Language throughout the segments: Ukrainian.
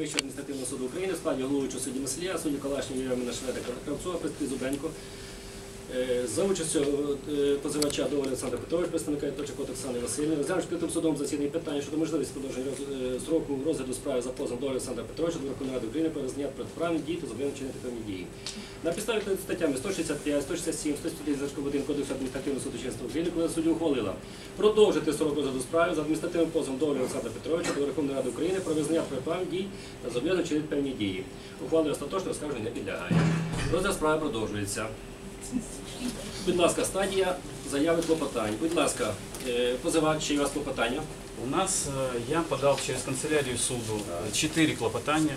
Вищого адміністративного суду України в складі головуючого судді Маслія, судді Калашні Євгена Шведа Кравцова, представник Зубенко. Е, За участю е, позивача Доволі Олександра Петрович, представника Точок Оксани Васильівни, розглянув відкритим судом засідання питання щодо можливості продовження е, строку розгляду справи за позовом Доволі Олександра Петровича до Верховної Ради України про визнання протиправних дій та зобов'язання вчинити певні дії. На підставі статтями 165, 167, 170 Зашков 1 Кодексу адміністративного судочинства України, коли суддя ухвалила продовжити строк розгляду справи за адміністративним позовом Доволі Олександра Петровича до Верховної Ради України про визнання протиправних дій та зобов'язання вчинити певні дії. Ухвали остаточно оскарження не підлягає. Розгляд справи продовжується. Будь ласка, стадія заяви клопотань. Будь ласка, е, позивач, чи у вас клопотання? У нас э, я подал через канцелярію суду э, чотири клопотання.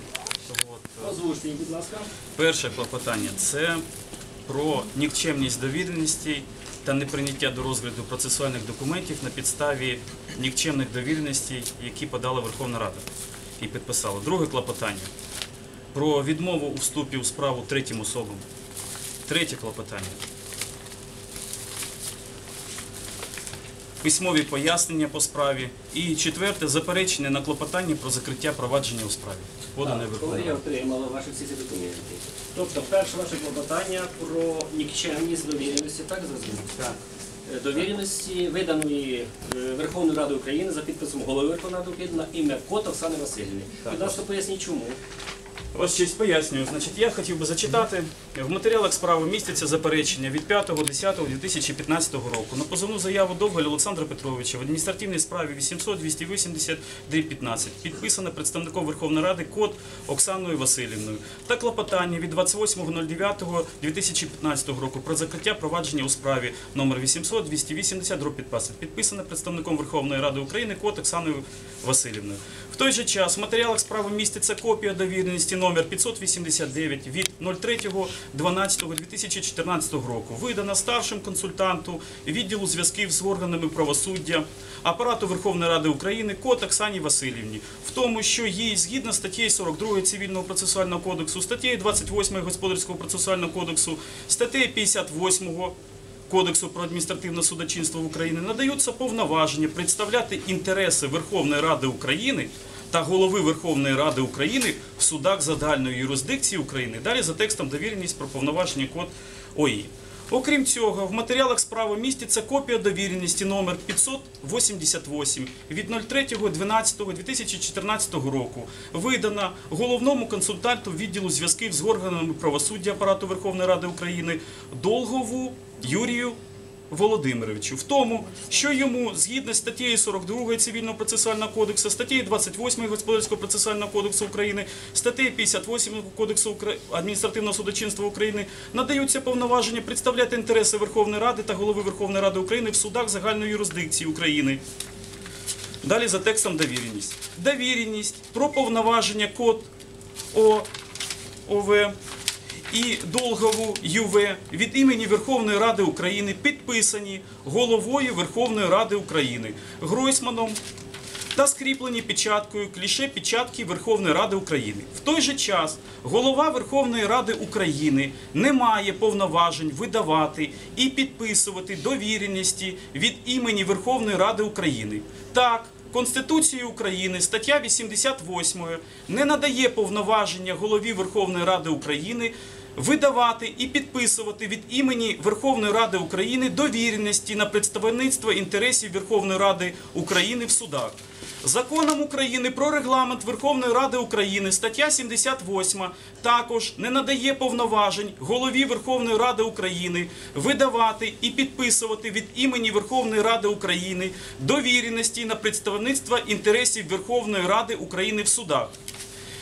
От, е, Озвучте будь ласка. Перше клопотання це про нікчемність довіреностей та неприйняття до розгляду процесуальних документів на підставі нікчемних довіреностей, які подала Верховна Рада і підписала. Друге клопотання про відмову у вступі у справу третім особам. Третє клопотання. Письмові пояснення по справі. І четверте заперечення на клопотання про закриття провадження у справі. Подане Так, Коли я отримала ваші всі ці документи. Тобто, перше ваше клопотання про нікчемність довіреності, так зрозуміло? Так. Е, Довіреності виданої е, Верховною Радою України за підписом голови Верховної Ради України на ім'я Кот Оксани Васильівни. Будь ласка, поясніть чому. Ось щось пояснюю. Значить, я хотів би зачитати. В матеріалах справи містяться заперечення від 5.10.2015 року на позовну заяву Довголя Олександра Петровича в адміністративній справі 800-280 15 підписане представником Верховної Ради Кот Оксаною Васильівною та клопотання від 28.09.2015 року про закриття провадження у справі номер 800-280 15 підписане представником Верховної Ради України Кот Оксаною Васильівною. Той же час в матеріалах справи міститься копія довіреності номер 589 від 03.12.2014 року, видана старшим консультанту відділу зв'язків з органами правосуддя апарату Верховної Ради України Кот Оксані Васильівні, в тому, що їй згідно статті 42 Цивільного процесуального кодексу, статтею 28 Господарського процесуального кодексу, статтею 58 Кодексу про адміністративне судочинство в Україні надаються повноваження представляти інтереси Верховної Ради України та голови Верховної Ради України в судах загальної юрисдикції України. Далі за текстом довіреність про повноваження код ОІ. Окрім цього, в матеріалах справи міститься копія довіреності номер 588 від 03.12.2014 року, видана головному консультанту відділу зв'язків з органами правосуддя апарату Верховної Ради України Долгову Юрію Володимировичу в тому, що йому згідно з статтею 42 Цивільного процесуального кодексу, статтею 28 Господарського процесуального кодексу України, статтею 58 Кодексу адміністративного судочинства України надаються повноваження представляти інтереси Верховної Ради та голови Верховної Ради України в судах загальної юрисдикції України. Далі за текстом довіреність. Довіреність про повноваження код О, ОВ і Долгову ЮВ від імені Верховної Ради України підписані головою Верховної Ради України Гройсманом та скріплені печаткою кліше печатки Верховної Ради України. В той же час голова Верховної Ради України не має повноважень видавати і підписувати довіреності від імені Верховної Ради України. Так, Конституцією України стаття 88 не надає повноваження голові Верховної Ради України видавати і підписувати від імені Верховної Ради України довіреності на представництво інтересів Верховної Ради України в судах. Законом України про регламент Верховної Ради України стаття 78 також не надає повноважень голові Верховної Ради України видавати і підписувати від імені Верховної Ради України довіреності на представництво інтересів Верховної Ради України в судах.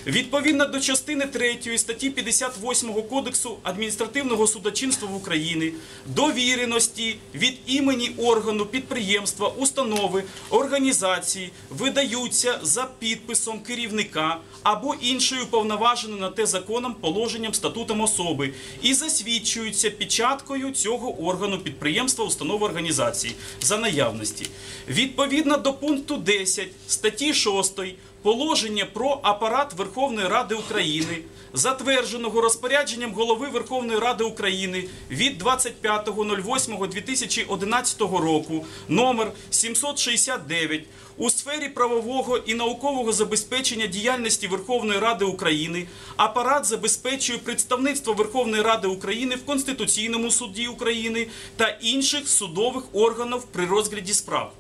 Відповідно до частини 3 статті 58 Кодексу адміністративного судочинства в Україні, довіреності від імені органу, підприємства, установи, організації видаються за підписом керівника або іншою повноваженою на те законом, положенням, статутом особи і засвідчуються печаткою цього органу підприємства, установи організації за наявності. Відповідно до пункту 10 статті 6 положення про апарат Верховної Ради України, затвердженого розпорядженням голови Верховної Ради України від 25.08.2011 року номер 769 у сфері правового і наукового забезпечення діяльності Верховної Ради України апарат забезпечує представництво Верховної Ради України в Конституційному суді України та інших судових органів при розгляді справ.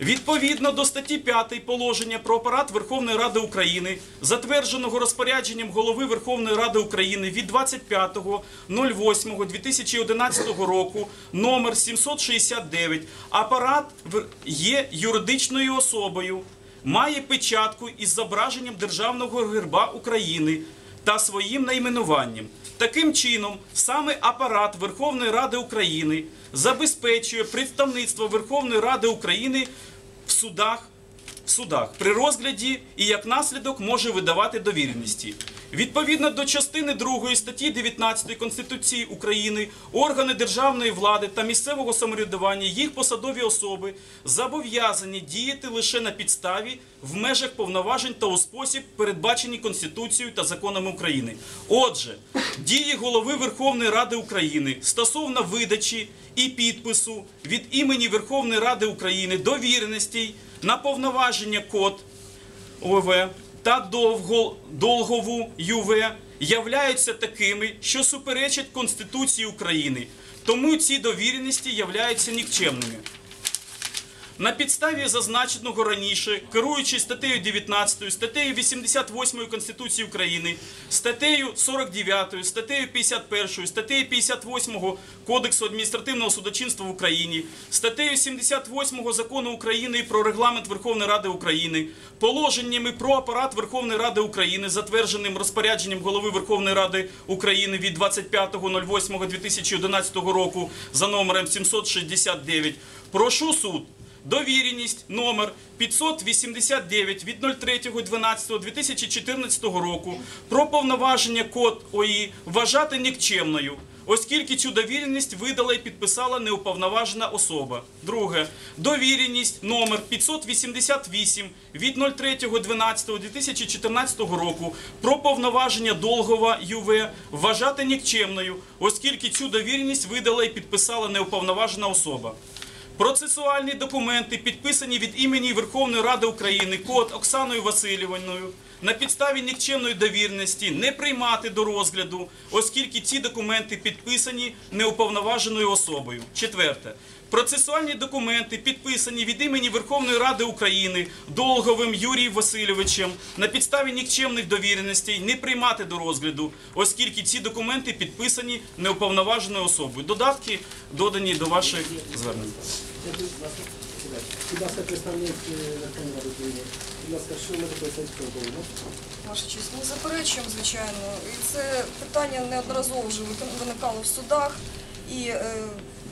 Відповідно до статті 5 положення про апарат Верховної Ради України, затвердженого розпорядженням голови Верховної Ради України від 25.08.2011 року номер 769, апарат є юридичною особою, має печатку із зображенням Державного герба України та своїм найменуванням. Таким чином, саме апарат Верховної Ради України забезпечує представництво Верховної Ради України в судах, в судах при розгляді і як наслідок може видавати довіреності. Відповідно до частини 2 статті 19 Конституції України, органи державної влади та місцевого самоврядування, їх посадові особи зобов'язані діяти лише на підставі в межах повноважень та у спосіб, передбачені Конституцією та законами України. Отже, дії голови Верховної Ради України стосовно видачі і підпису від імені Верховної Ради України довіреностей на повноваження код ОВ та довго, долгову ЮВ являються такими, що суперечать Конституції України. Тому ці довіреності являються нікчемними. На підставі зазначеного раніше, керуючись статтею 19, статтею 88 Конституції України, статтею 49, статтею 51, статтею 58 Кодексу адміністративного судочинства в Україні, статтею 78 Закону України про регламент Верховної Ради України, положеннями про апарат Верховної Ради України, затвердженим розпорядженням голови Верховної Ради України від 25.08.2011 року за номером 769, прошу суд Довіреність номер 589 від 03.12.2014 року про повноваження код ОІ вважати нікчемною, оскільки цю довіреність видала і підписала неуповноважена особа. Друге. Довіреність номер 588 від 03.12.2014 року про повноваження Долгова ЮВ вважати нікчемною, оскільки цю довіреність видала і підписала неуповноважена особа. Процесуальні документи, підписані від імені Верховної Ради України, код Оксаною Васильівною, на підставі нікчемної довірності не приймати до розгляду, оскільки ці документи підписані неуповноваженою особою. Четверте. Процесуальні документи, підписані від імені Верховної Ради України Долговим Юрієм Васильовичем, на підставі нікчемних довіреностей не приймати до розгляду, оскільки ці документи підписані неуповноваженою особою. Додатки додані до ваших звернень. Будь ласка. Представник е, Верховної Ради України. Будь ласка, що ми таке? Ваша честь, ми заперечуємо, звичайно. І це питання неодноразово вже виникало в судах. І е,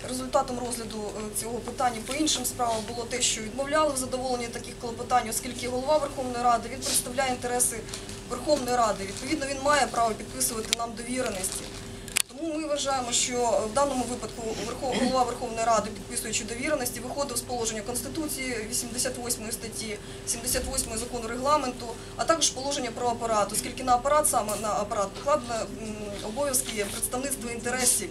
результатом розгляду е, цього питання по іншим справам було те, що відмовляли в задоволенні таких клопотань, оскільки голова Верховної Ради він представляє інтереси Верховної Ради. Відповідно, він має право підписувати нам довіреності. Тому ми вважаємо, що в даному випадку голова Верховної Ради, підписуючи довіреності, виходив з положення Конституції 88 статті, 78 закону регламенту, а також положення про апарат, оскільки на апарат саме на апарат покладено обов'язки представництва інтересів.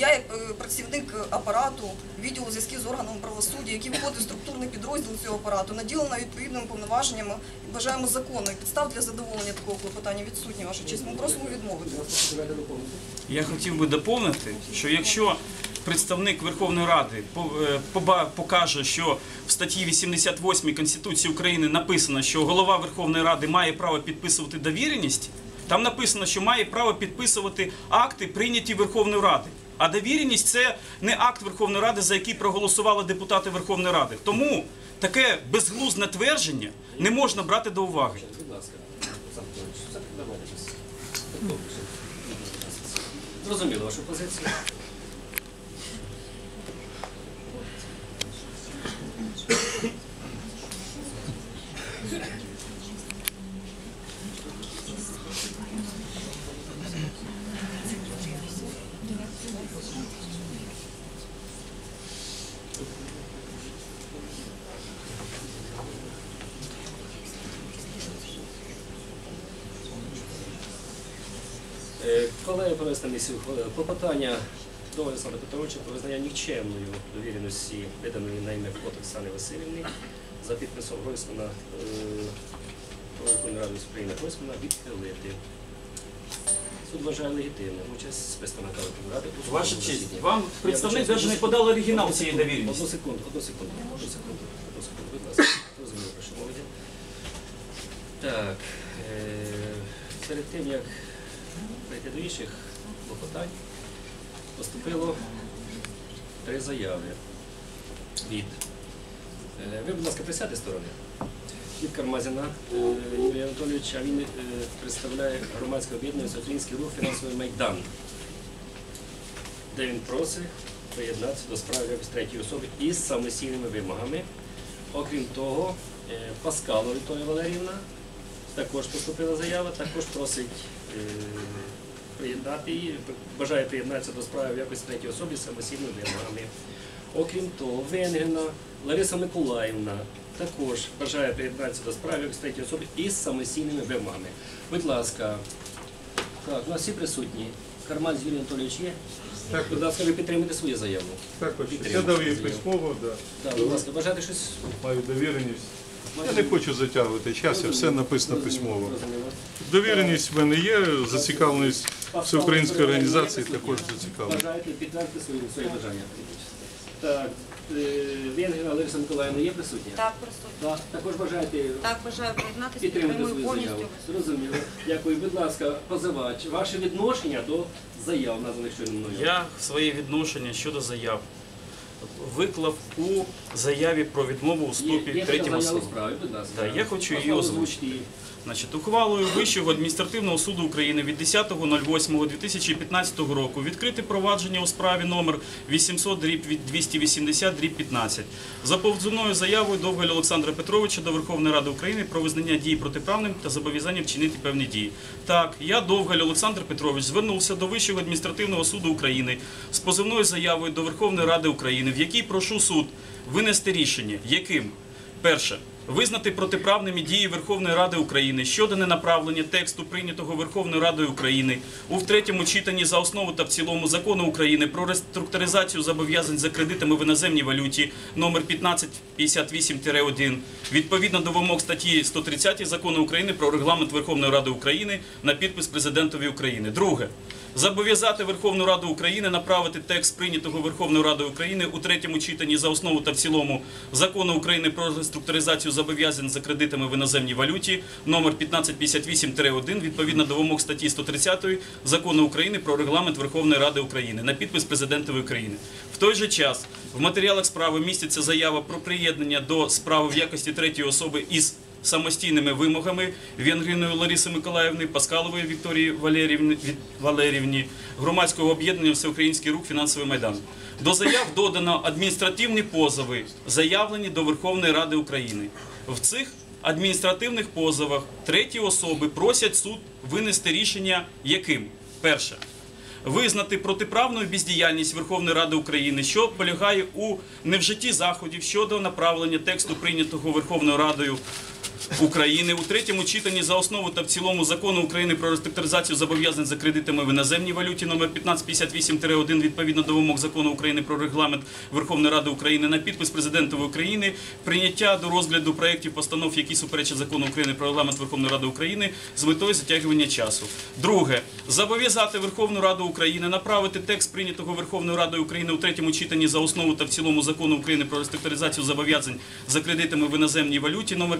Я, як е, працівник апарату відділу зв'язків з органами правосуддя, який входить в структурний підрозділ цього апарату, наділена відповідними повноваженнями і вважаємо законною. Підстав для задоволення такого клопотання відсутні, ваша честь. Ми просимо відмовити. Я хотів би доповнити, що якщо представник Верховної Ради е, покаже, що в статті 88 Конституції України написано, що голова Верховної Ради має право підписувати довіреність, там написано, що має право підписувати акти, прийняті Верховною Радою. А довіреність це не акт Верховної Ради, за який проголосували депутати Верховної Ради. Тому таке безглузне твердження не можна брати до уваги. Зрозуміло вашу позицію. Провести ухвалили клопотання до Олександра Петровича про визнання нікчемною довіреності виданої на ім'я Фото Оксани Васильівни за підписом Гройсмана е, Верховної Ради України Гройсмана відхилити. Суд вважає легітимним участь представника Верховної Ради. Ваша честь, вам представник навіть не подав оригінал цієї довіреності. Одну секунду, одну секунду, одну секунду, одну секунду, будь ласка. Розумію, про що йде. Так, е, перед тим, як прийти до інших клопотань, поступило три заяви від. е, Ви, будь ласка, присядьте сторони. Від Кармазіна е, Юрія Анатолійовича, він е, представляє громадське об'єднання Всеукраїнський рух фінансовий майдан, де він просить приєднатися до справи якось третьої особи із самостійними вимогами. Окрім того, Паскалова Вікторія Валеріївна також поступила заява, також просить приєднати її, бажає приєднатися до справи в якості третьої особи з самостійними вимогами. Окрім того, Венгрина Лариса Миколаївна також бажає приєднатися до справи в якості третьої особи із самостійними вимогами. Будь ласка, так, у нас всі присутні. Карман Юрій Анатолійович є? Так, Будь ласка, ви підтримуєте свою заяву. також. Я дав її заяву. письмово, да. Так, будь ласка, бажаєте щось? маю довіреність. Я не хочу затягувати час, я все написано письмово. Довіреність в мене є, зацікавленість всеукраїнської організації також зацікавлена. Бажаєте підтвердити свої, бажання? Так, е, Лариса Миколаївна є присутня? Так, присутні. Так, також бажаєте Так, бажаю приєднатися, підтримати підтримую свою заяву? повністю. Зрозуміло. Дякую. Будь ласка, позивач, ваше відношення до заяв, названих щойно мною. Я своє відношення щодо заяв виклав у заяві про відмову у вступі третім особам. я хочу її озвучити. Значить, ухвалою Вищого адміністративного суду України від 10.08.2015 року відкрите провадження у справі номер 800 дріб від 280 дріб 15 за повзуною заявою Довголя Олександра Петровича до Верховної Ради України про визнання дій протиправним та зобов'язання вчинити певні дії. Так, я Довголь Олександр Петрович звернувся до Вищого адміністративного суду України з позивною заявою до Верховної Ради України, в якій прошу суд винести рішення, яким Перше. Визнати протиправними дії Верховної Ради України щодо ненаправлення тексту прийнятого Верховною Радою України у третьому читанні за основу та в цілому закону України про реструктуризацію зобов'язань за кредитами в іноземній валюті номер 1558-1 відповідно до вимог статті 130 закону України про регламент Верховної Ради України на підпис президентові України. Друге. Зобов'язати Верховну Раду України направити текст прийнятого Верховною Радою України у третьому читанні за основу та в цілому закону України про реструктуризацію зобов'язань за кредитами в іноземній валюті номер 1558-1 відповідно до вимог статті 130 закону України про регламент Верховної Ради України на підпис президентової України. В той же час в матеріалах справи міститься заява про приєднання до справи в якості третьої особи із самостійними вимогами Венгриною Лариси Миколаївни, Паскалової Вікторії Валерівни, Валерівні, громадського об'єднання Всеукраїнський рух фінансовий майдан. До заяв додано адміністративні позови, заявлені до Верховної Ради України. В цих адміністративних позовах треті особи просять суд винести рішення, яким перше визнати протиправною бездіяльність Верховної Ради України, що полягає у невжитті заходів щодо направлення тексту прийнятого Верховною Радою. України у третьому читанні за основу та в цілому закону України про реструктуризацію зобов'язань за кредитами в іноземній валюті номер 1558-1 відповідно до вимог закону України про регламент Верховної Ради України на підпис президентової України, прийняття до розгляду проєктів постанов, які суперечать закону України про регламент Верховної Ради України з метою затягування часу. Друге, зобов'язати Верховну Раду України направити текст прийнятого Верховною Радою України у третьому читанні за основу та в цілому закону України про реструктуризацію зобов'язань за кредитами в іноземній валюті номер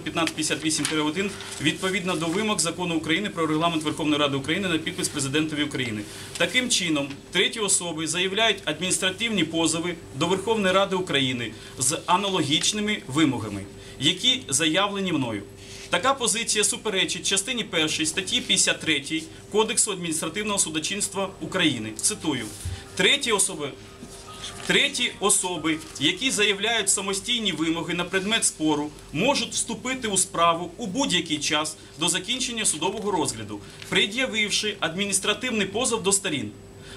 1558-1 відповідно до вимог закону України про регламент Верховної Ради України на підпис президентові України. Таким чином, треті особи заявляють адміністративні позови до Верховної Ради України з аналогічними вимогами, які заявлені мною. Така позиція суперечить частині 1 статті 53 Кодексу адміністративного судочинства України. Цитую: треті особи Треті особи, які заявляють самостійні вимоги на предмет спору, можуть вступити у справу у будь-який час до закінчення судового розгляду, пред'явивши адміністративний позов до сторін.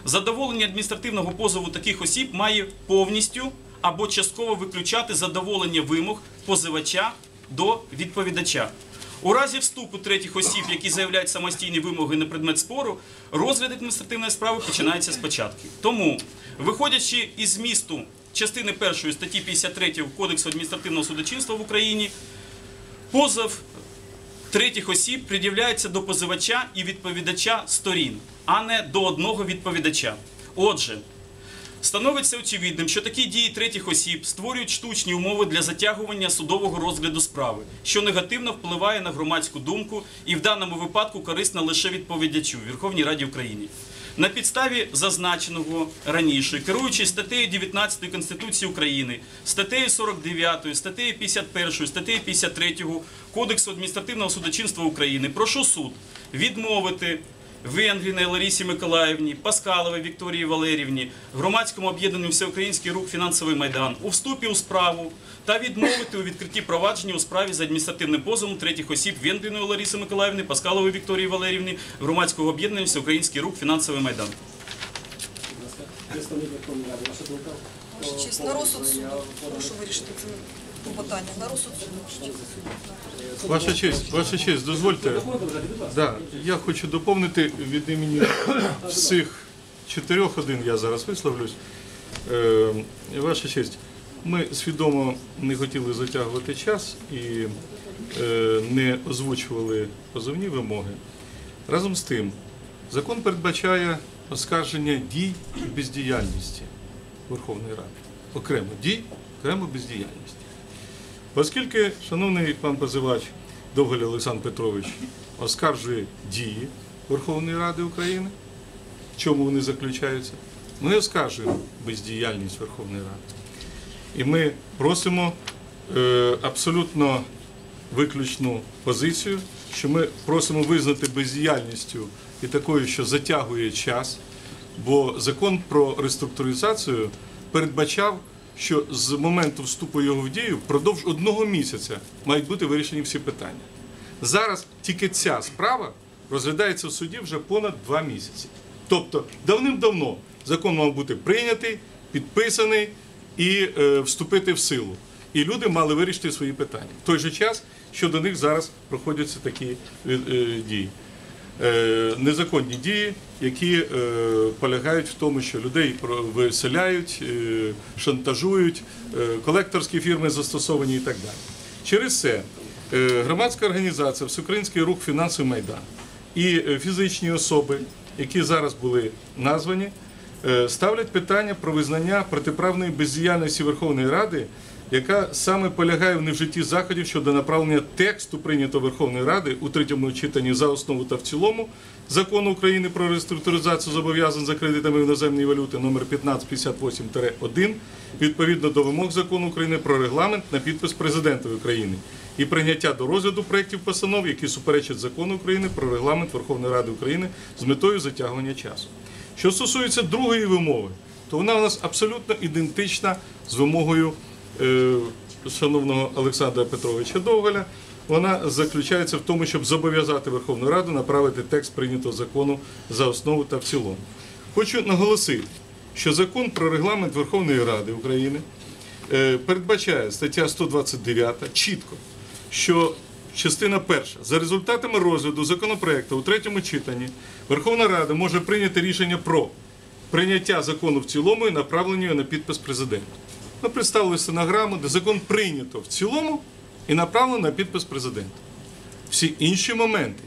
Задоволення адміністративного позову таких осіб має повністю або частково виключати задоволення вимог позивача до відповідача. У разі вступу третіх осіб, які заявляють самостійні вимоги на предмет спору, розгляд адміністративної справи починається спочатку. Тому, виходячи із змісту частини першої статті 53 Кодексу адміністративного судочинства в Україні, позов третіх осіб пред'являється до позивача і відповідача сторін, а не до одного відповідача. Отже, Становиться очевидним, що такі дії третіх осіб створюють штучні умови для затягування судового розгляду справи, що негативно впливає на громадську думку і в даному випадку корисно лише відповідачу Верховній Раді України. На підставі зазначеного раніше, керуючись статтею 19 Конституції України, статтею 49, статтею 51, статтею 53 Кодексу адміністративного судочинства України, прошу суд відмовити Венгріної Ларісі Миколаївні, Паскаловій Вікторії Валерівні, громадському об'єднанню Всеукраїнський рух Фінансовий майдан у вступі у справу та відмовити у відкритті провадження у справі за адміністративним позовом третіх осіб Венгріної Ларіси Миколаївни, Паскалової Вікторії Валерівни, громадського об'єднання Всеукраїнський рух Фінансовий майдан. На розсуд суду. Прошу вирішити це питання. На розсуд. Ваша честь, ваша честь, дозвольте. Да, я хочу доповнити від імені всіх чотирьох один я зараз висловлюсь. Е, ваша честь, ми свідомо не хотіли затягувати час і е, не озвучували позовні вимоги. Разом з тим, закон передбачає оскарження дій і бездіяльності Верховної Ради. Окремо дій, окремо бездіяльності. Оскільки, шановний пан позивач Довголь Олександр Петрович оскаржує дії Верховної Ради України, в чому вони заключаються, ми оскаржуємо бездіяльність Верховної Ради. І ми просимо е, абсолютно виключну позицію, що ми просимо визнати бездіяльністю і такою, що затягує час, бо закон про реструктуризацію передбачав, що з моменту вступу його в дію впродовж одного місяця мають бути вирішені всі питання. Зараз тільки ця справа розглядається в суді вже понад два місяці. Тобто давним-давно закон мав бути прийнятий, підписаний і е, вступити в силу. І люди мали вирішити свої питання. В той же час щодо них зараз проходяться такі е, е, дії. Е, незаконні дії, які е, полягають в тому, що людей виселяють, е, шантажують, колекторські фірми застосовані і так далі. Через це громадська організація Всеукраїнський рух фінансовий майдан і фізичні особи, які зараз були названі, ставлять питання про визнання протиправної бездіяльності Верховної Ради, яка саме полягає в невжитті заходів щодо направлення тексту прийнятого Верховної Ради у третьому читанні за основу та в цілому закону України про реструктуризацію зобов'язань за кредитами іноземної валюти номер 1558-1 відповідно до вимог закону України про регламент на підпис президента України і прийняття до розгляду проєктів постанов, які суперечать закону України про регламент Верховної Ради України з метою затягування часу. Що стосується другої вимови, то вона у нас абсолютно ідентична з вимогою шановного Олександра Петровича Довгаля. Вона заключається в тому, щоб зобов'язати Верховну Раду направити текст прийнятого закону за основу та в цілому. Хочу наголосити, що закон про регламент Верховної Ради України е, передбачає стаття 129 чітко, що частина перша за результатами розгляду законопроекту у третьому читанні Верховна Рада може прийняти рішення про прийняття закону в цілому і направлення його на підпис президента. Ми представили стенограму, де закон прийнято в цілому і направлено на підпис президента. Всі інші моменти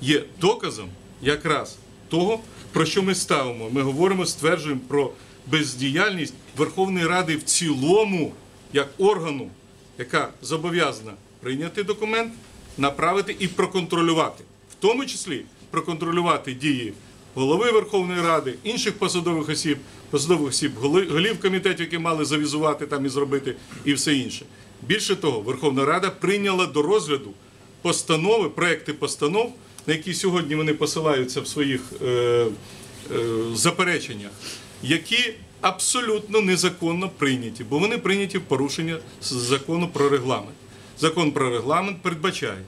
є доказом якраз того, про що ми ставимо. Ми говоримо, стверджуємо про бездіяльність Верховної Ради в цілому, як органу, яка зобов'язана прийняти документ, направити і проконтролювати, в тому числі проконтролювати дії голови Верховної Ради, інших посадових осіб, посадових осіб, голів комітетів, які мали завізувати там і зробити, і все інше. Більше того, Верховна Рада прийняла до розгляду постанови, проекти постанов, на які сьогодні вони посилаються в своїх е, е, запереченнях, які абсолютно незаконно прийняті, бо вони прийняті в порушення закону про регламент. Закон про регламент передбачає,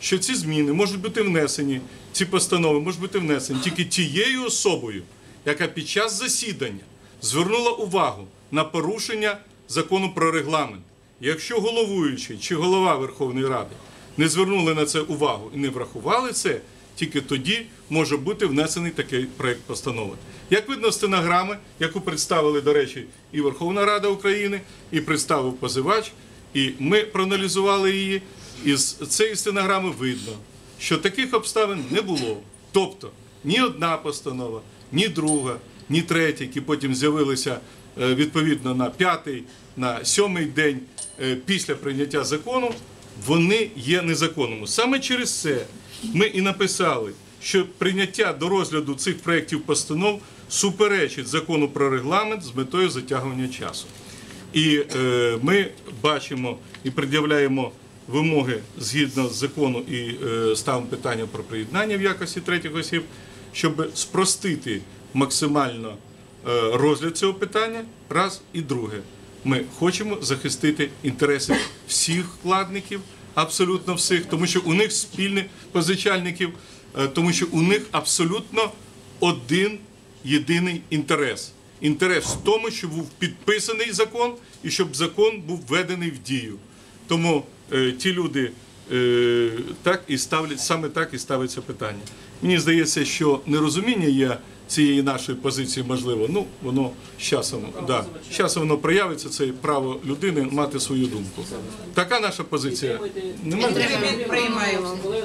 що ці зміни можуть бути внесені, ці постанови можуть бути внесені тільки тією особою, яка під час засідання звернула увагу на порушення закону про регламент. Якщо головуючий чи голова Верховної Ради не звернули на це увагу і не врахували це, тільки тоді може бути внесений такий проект постанови. Як видно з стенограми, яку представили, до речі, і Верховна Рада України, і представив позивач, і ми проаналізували її. Із цієї стенограми видно, що таких обставин не було. Тобто ні одна постанова, ні друга, ні третя, які потім з'явилися е, відповідно на п'ятий, на сьомий день е, після прийняття закону, вони є незаконними. Саме через це ми і написали, що прийняття до розгляду цих проєктів постанов суперечить закону про регламент з метою затягування часу. І е, ми бачимо і пред'являємо вимоги згідно з закону і е, ставимо питання про приєднання в якості третіх осіб, щоб спростити максимально е, розгляд цього питання. Раз і друге. Ми хочемо захистити інтереси всіх вкладників, абсолютно всіх, тому що у них спільних позичальників, е, тому що у них абсолютно один єдиний інтерес. Інтерес в тому, щоб був підписаний закон і щоб закон був введений в дію. Тому ті люди е, так і ставлять, саме так і ставиться питання. Мені здається, що нерозуміння є цієї нашої позиції можливо. Ну воно з часом, да, з часом воно проявиться. Це право людини мати свою думку. Така наша позиція. Приймаємо. Колеги,